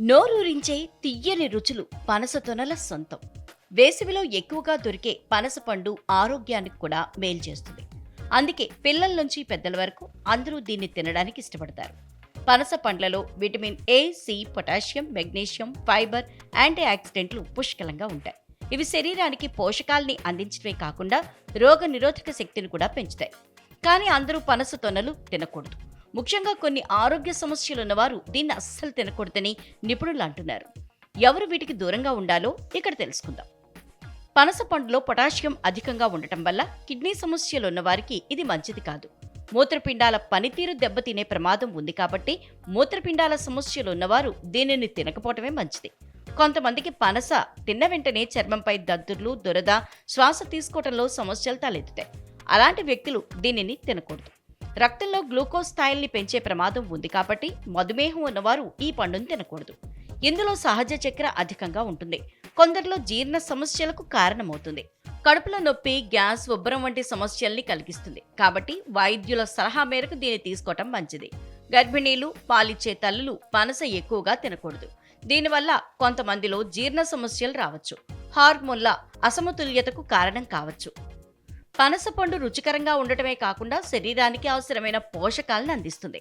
నోరూరించే తియ్యని రుచులు పనస తొనల సొంతం. వేసవిలో ఎక్కువగా దొరికే పనస పండు ఆరోగ్యానికి కూడా మేలు చేస్తుంది. అందుకే పిల్లల నుంచి పెద్దల వరకు అందరూ దీన్ని తినడానికి ఇష్టపడతారు. పనస పండ్లలో vitamin A C potassium magnesium fibre anti ఆక్సిడెంట్లు పుష్కలంగా ఉంటాయి. ఇవి శరీరానికి పోషకాల్ని అందించడమే కాకుండా రోగ నిరోధక శక్తిని కూడా పెంచుతాయి. కానీ అందరూ పనస తొనలు తినకూడదు. ముఖ్యంగా కొన్ని ఆరోగ్య సమస్యలు ఉన్నవారు దీన్ని అస్సలు తినకూడదని నిపుణులు అంటున్నారు. ఎవరు వీటికి దూరంగా ఉండాలో ఇక్కడ తెలుసుకుందాం. పనస పండులో పొటాషియం అధికంగా ఉండటం వల్ల కిడ్నీ సమస్యలు ఉన్నవారికి ఇది మంచిది కాదు. మూత్రపిండాల పనితీరు దెబ్బతినే ప్రమాదం ఉంది కాబట్టి మూత్రపిండాల సమస్యలు ఉన్నవారు దీనిని తినకపోవటమే మంచిది. కొంతమందికి పనస తిన్న వెంటనే చర్మంపై దద్దుర్లు దురద శ్వాస తీసుకోవడంలో సమస్యలు తలెత్తుతాయి. అలాంటి వ్యక్తులు దీనిని తినకూడదు. రక్తంలో గ్లూకోజ్ స్థాయిల్ని పెంచే ప్రమాదం ఉంది కాబట్టి మధుమేహం ఉన్నవారు ఈ పండును తినకూడదు. ఇందులో సహజ చక్కెర అధికంగా ఉంటుంది. కొందరిలో జీర్ణ సమస్యలకు కారణమవుతుంది. కడుపులో నొప్పి గ్యాస్ ఉబ్బరం వంటి సమస్యల్ని కలిగిస్తుంది. కాబట్టి వైద్యుల సలహా మేరకు దీన్ని తీసుకోవటం మంచిది. గర్భిణీలు పాలిచ్చే తల్లులు పనస ఎక్కువగా తినకూడదు. దీనివల్ల కొంతమందిలో జీర్ణ సమస్యలు రావచ్చు. హార్మోన్ల అసమతుల్యతకు కారణం కావచ్చు. పనసపండు రుచికరంగా ఉండటమే కాకుండా శరీరానికి అవసరమైన పోషకాలను అందిస్తుంది.